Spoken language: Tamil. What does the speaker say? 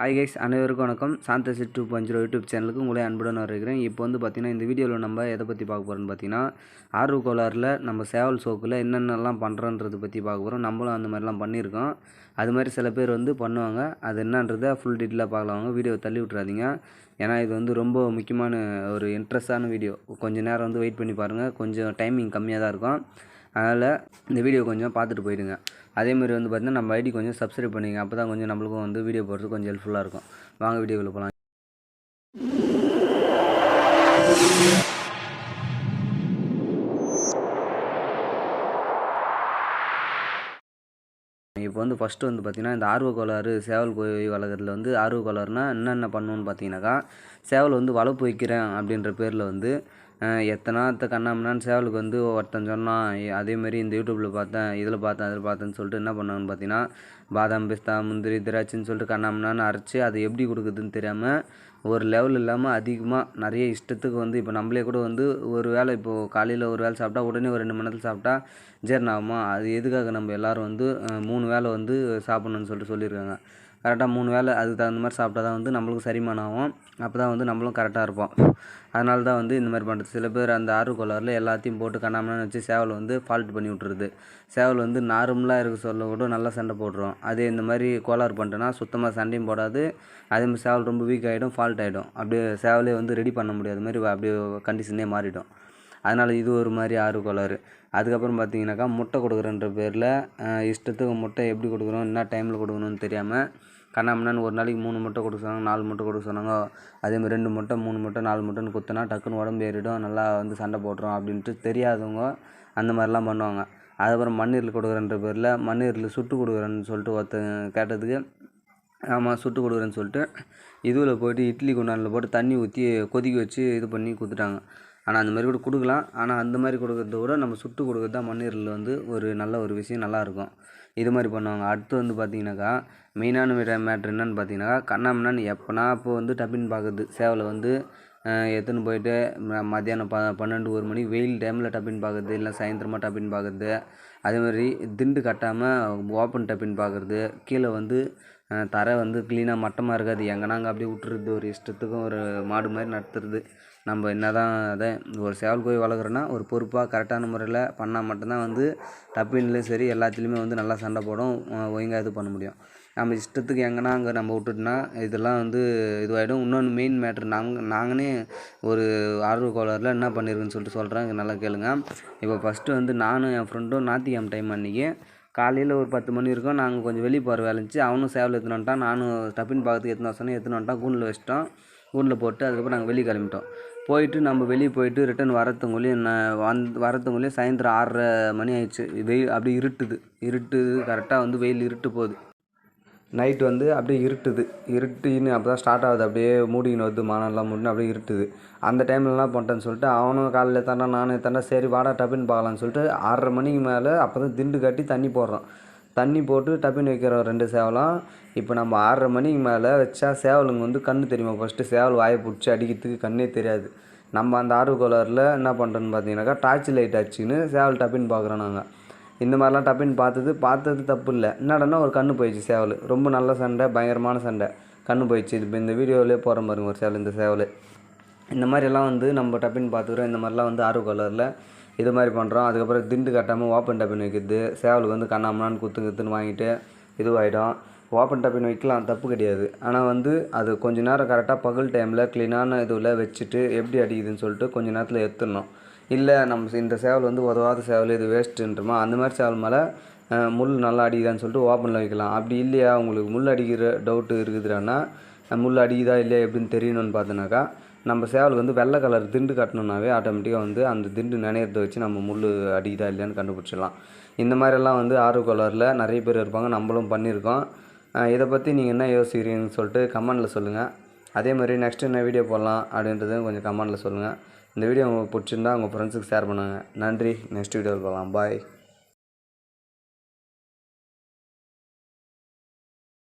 ஹாய் கைஸ் அனைவருக்கும் வணக்கம். சாந்தசி டூ பாயிண்ட் ஜீரோ யூடியூப் சேனலுக்கு உங்களே அன்புடன் வருகிறேன் இப்போ வந்து பார்த்திங்கன்னா இந்த வீடியோவில் நம்ம எதை பற்றி பார்க்க போகிறோம்னு பார்த்தீங்கன்னா ஆர்வ கோளாறில் நம்ம சேவல் சோக்கில் என்னென்னலாம் பண்ணுறோன்றதை பற்றி பார்க்க போகிறோம் நம்மளும் அந்த மாதிரிலாம் பண்ணியிருக்கோம். அது மாதிரி சில பேர் வந்து பண்ணுவாங்க. அது என்னன்றதை ஃபுல் டீட்டெயிலாக பார்க்கலாம் வாங்க. வீடியோ தள்ளி விட்றாதீங்க ஏன்னா இது வந்து ரொம்ப முக்கியமான ஒரு இன்ட்ரெஸ்டான வீடியோ கொஞ்சம் நேரம் வந்து வெயிட் பண்ணி பாருங்கள் கொஞ்சம் டைமிங் கம்மியாக தான் இருக்கும். அதனால் இந்த வீடியோ கொஞ்சம் பார்த்துட்டு போயிடுங்க. அதேமாதிரி வந்து பார்த்திங்கன்னா நம்ம ஐடி கொஞ்சம் சப்ஸ்கிரைப் பண்ணிங்க அப்போ தான் கொஞ்சம் நம்மளுக்கும் வந்து வீடியோ போடுறது கொஞ்சம் ஹெல்ப்ஃபுல்லாக இருக்கும். வாங்க வீடியோக்குள்ளே போகலாம் இப்போ வந்து ஃபஸ்ட்டு வந்து பார்த்திங்கன்னா இந்த ஆர்வ கோளாறு சேவல் கோழி வளர்க்குறதுல வந்து ஆர்வ கோளாறுனா என்னென்ன பண்ணணும்னு பார்த்தீங்கன்னாக்கா சேவல் வந்து வளர்ப்பு வைக்கிறேன் அப்படின்ற பேரில் வந்து எத்தனாத்த கண்ணாமண்ணான்னு சேவலுக்கு வந்து ஒருத்தன் சொன்னான் அதேமாரி இந்த யூடியூப்பில் பார்த்தேன் இதில் பார்த்தேன் அதில் பார்த்தேன்னு சொல்லிட்டு என்ன பண்ணாங்கன்னு பார்த்தீங்கன்னா பாதாம் பிஸ்தா முந்திரி திராட்சைன்னு சொல்லிட்டு கண்ணாமண்ணான்னு அரைச்சி அதை எப்படி கொடுக்குதுன்னு தெரியாமல் ஒரு லெவல் இல்லாமல் அதிகமாக நிறைய இஷ்டத்துக்கு வந்து இப்போ நம்மளே கூட வந்து ஒரு வேளை இப்போது காலையில் ஒரு வேளை சாப்பிட்டா உடனே ஒரு ரெண்டு மணி நேரத்தில் சாப்பிட்டா ஜீரணம் ஆகுமா? அது எதுக்காக நம்ம எல்லாரும் வந்து மூணு வேளை வந்து சாப்பிட்ணுன்னு சொல்லிட்டு சொல்லியிருக்காங்க. கரெக்டாக மூணு வேளை அதுக்கு தகுந்த மாதிரி சாப்பிட்டா தான் வந்து நம்மளுக்கு சரிமானம் ஆகும் அப்போ தான் வந்து நம்மளும் கரெக்டாக இருப்போம். அதனால தான் வந்து இந்த மாதிரி பண்ணுறது சில பேர் அந்த ஆர்வ கோளாறில் எல்லாத்தையும் போட்டு கண்ணாமண்ணு வச்சு சேவல் வந்து ஃபால்ட் பண்ணி விட்டுருது. சேவல் வந்து நார்மலாக இருக்க சொல்ல கூட நல்லா சண்டை போடுறோம் அதே இந்த மாதிரி கோளாறு பண்ணிட்டோன்னா சுத்தமாக சண்டையும் போடாது. அதே மாதிரி சேவல் ரொம்ப வீக் ஆகிடும் ஃபால்ட் ஆகிடும் அப்படியே சேவலே வந்து ரெடி பண்ண முடியாத மாதிரி அப்படியே கண்டிஷனே மாறிடும். அதனால் இது ஒரு மாதிரி ஆறு கோளாறு. அதுக்கப்புறம் பார்த்தீங்கன்னாக்கா முட்டை கொடுக்குறன்ற பேரில் இஷ்டத்துக்கு முட்டை எப்படி கொடுக்குறோம் என்ன டைமில் கொடுக்கணும்னு தெரியாமல் கண்ணாமண்ணான்னு ஒரு நாளைக்கு மூணு முட்டை கொடுக்க சொன்னாங்க நாலு முட்டை கொடுக்க சொன்னாங்க. அதேமாதிரி ரெண்டு முட்டை மூணு முட்டை நாலு முட்டைன்னு குத்தினா டக்குன்னு உடம்பு ஏறிடும் நல்லா வந்து சண்டை போட்டுரும் அப்படின்ட்டு தெரியாதவங்க அந்த மாதிரிலாம் பண்ணுவாங்க. அதுக்கப்புறம் மண்ணீரில் கொடுக்குறன்ற பேரில் மண்ணீரில் சுட்டு கொடுக்குறேன்னு சொல்லிட்டு ஒருத்தன் கேட்டதுக்கு ஆமாம் சுட்டு கொடுக்குறேன்னு சொல்லிட்டு இதுவில் போய்ட்டு இட்லி குண்டானில் போட்டு தண்ணி ஊற்றி கொதிக்க வச்சு இது பண்ணி கொடுத்துட்டாங்க. ஆனால் அந்த மாதிரி கூட கொடுக்கலாம். ஆனால் அந்த மாதிரி கொடுக்குறத விட நம்ம சுட்டு கொடுக்குறது தான் மண்ணீரில் வந்து ஒரு நல்ல ஒரு விஷயம் நல்லாயிருக்கும் இது மாதிரி பண்ணுவாங்க. அடுத்து வந்து பார்த்தீங்கன்னாக்கா மெயினான மேட்ரு என்னன்னு பார்த்தீங்கன்னாக்கா கண்ணாமண்ணான்னு எப்போனா இப்போ வந்து டப்பின்னு பார்க்குறது சேவலை வந்து எடுத்துன்னு போயிட்டு ம- மத்தியானம் ப பன்னெண்டு ஒரு மணிக்கு வெயில் டைமில் டப்பின்னு பார்க்குறது இல்லை சாயந்தரமாக டப்பின் பார்க்குறது அதே மாதிரி திண்டு கட்டாமல் ஓப்பன் டப்பின்னு பார்க்குறது கீழே வந்து தரை வந்து க்ளீனாக மட்டமாக இருக்காது. எங்கனாங்க அப்படியே விட்டுறது ஒரு இஷ்டத்துக்கும் ஒரு மாடு மாதிரி நடத்துறது. நம்ம என்ன தான் அதை ஒரு சேவல் கோழி வளர்க்குறோன்னா ஒரு பொறுப்பாக கரெக்டான முறையில் பண்ணால் மட்டும்தான் வந்து டப்பின்லேயும் சரி எல்லாத்துலேயுமே வந்து நல்லா சண்டை போடும். அஹ் ஒழுங்கா இது பண்ண முடியும். நம்ம இஷ்டத்துக்கு எங்கன்னா அங்கே நம்ம விட்டுட்டோன்னா இதெல்லாம் வந்து இதுவாகிடும் இன்னொன்று மெயின் மேட்ரு நாங்கள் நாங்களே ஒரு ஆர்வ கோளாறில் என்ன பண்ணியிருக்குன்னு சொல்லிட்டு சொல்கிறேன் நல்லா கேளுங்க. இப்போ ஃபஸ்ட்டு வந்து நானும் என் ஃப்ரெண்டும் நாத்திகம் டைம் அன்றைக்கி காலையில் ஒரு பத்து மணி இருக்கும் நாங்கள் கொஞ்சம் வெளியே போகிற வேலை இருந்துச்சு. அவனும் சேவல் எடுத்துன்னு வந்துட்டான். நானும் டப்பின் பார்க்கறதுக்கு எடுத்துன்னு வர எடுத்துன்னு வந்துட்டான். கூண்டில் வச்சிட்டோம். கூண்டில் போட்டு அதுக்கப்புறம் நாங்கள் வெளியே கிளம்பிட்டோம். போயிட்டு நம்ம வெளியே போயிட்டு ரிட்டன் வரத்துக்குள்ளேயும் நான் வந்து வரத்துக்குள்ளேயும் சாயந்தரம் ஆறரை மணி ஆயிடுச்சு. வெயில் அப்படியே இருட்டுது. இருட்டுது. கரெக்டாக வந்து வெயில் இருட்டு போகுது. நைட்டு வந்து அப்படியே இருட்டுது. இருட்டின்னு அப்போ தான் ஸ்டார்ட் ஆகுது. அப்படியே மூடிக்கின்னு வருது. மானம்லாம் மூடினு அப்படியே இருட்டுது. அந்த டைம்லலாம் பண்ணிட்டேன்னு சொல்லிட்டு அவனும் காலையில் தாண்டா நானும் தாண்டா சரி வாடா டப்பின்னு பார்க்கலான்னு சொல்லிட்டு ஆறரை மணிக்கு மேலே அப்போ தான் திண்டு கட்டி தண்ணி போடுறோம். தண்ணி போட்டு டப்பின்னு வைக்கிறோம் ரெண்டு சேவலும் இப்போ நம்ம ஆறரை மணிக்கு மேலே வச்சா சேவலுங்க வந்து கண்ணு தெரியுமா? ஃபஸ்ட்டு சேவல் வாயை பிடிச்சி அடிக்கிறதுக்கு கண்ணே தெரியாது. நம்ம அந்த ஆர்வ கோளாறில் என்ன பண்ணுறோன்னு பார்த்தீங்கன்னாக்கா டார்ச் லைட் ஆச்சுன்னு சேவல் டப்பின்னு பார்க்குறோம் நாங்கள் இந்த மாதிரிலாம் டப்பின்னு பார்த்தது பார்த்தது தப்பு இல்லை. என்னடனா ஒரு கண்ணு போயிடுச்சு சேவல். ரொம்ப நல்ல சண்டை பயங்கரமான சண்டை. கண்ணு போயிடுச்சு. இப்போ இந்த வீடியோவிலே போகிற பாருங்க ஒரு சேவல் இந்த சேவல். இந்த மாதிரிலாம் வந்து நம்ம டப்பின்னு பார்த்துக்குறோம். இந்த மாதிரிலாம் வந்து ஆர்வ கலரில் இது மாதிரி பண்ணுறோம் அதுக்கப்புறம் திண்டு கட்டாமல் ஓப்பன் டப்பின் வைக்கிறது. சேவலுக்கு வந்து கண்ணாமனான்னு குத்து குத்துன்னு வாங்கிட்டு இதுவாகிடும் ஓப்பன் டப்பின் வைக்கலாம். தப்பு கிடையாது. ஆனால் வந்து அது கொஞ்ச நேரம் கரெக்டாக பகல் டைமில் க்ளீனான இதுவில் வச்சுட்டு எப்படி அடிக்குதுன்னு சொல்லிட்டு கொஞ்ச நேரத்தில் எடுத்துடணும் இல்லை நம்ம இந்த சேவல் வந்து உதவாத சேவல் இது வேஸ்ட்டுன்றமா அந்த மாதிரி சேவல் மேலே முள் நல்லா அடிக்குதான்னு சொல்லிட்டு ஓப்பனில் வைக்கலாம். அப்படி இல்லையா? உங்களுக்கு முள் அடிக்கிற டவுட்டு இருக்குதுடான்னா முள் அடிக்குதா இல்லையா எப்படின்னு தெரியணும்னு பார்த்தோன்னாக்கா நம்ம சேவல் வந்து வெள்ளை கலர் திண்டு கட்டணுன்னாவே ஆட்டோமேட்டிக்காக வந்து அந்த திண்டு நினைறத வச்சு நம்ம முள் அடிக்குதா இல்லையான்னு கண்டுபிடிச்சிடலாம். இந்த மாதிரிலாம் வந்து ஆர்வ கலரில் நிறைய பேர் இருப்பாங்க. நம்மளும் பண்ணியிருக்கோம். இதை பற்றி நீங்கள் என்ன யோசிக்கிறீங்கன்னு சொல்லிட்டு கமெண்டில் சொல்லுங்கள் அதே மாதிரி நெக்ஸ்ட் என்ன வீடியோ போடலாம் அப்படின்றதும் கொஞ்சம் கமெண்டில் சொல்லுங்கள் இந்த வீடியோ உங்களுக்கு பிடிச்சிருந்தா உங்கள் ஃப்ரெண்ட்ஸுக்கு ஷேர் பண்ணுங்கள் நன்றி. நெக்ஸ்ட் வீடியோவில் பார்க்கலாம் பாய்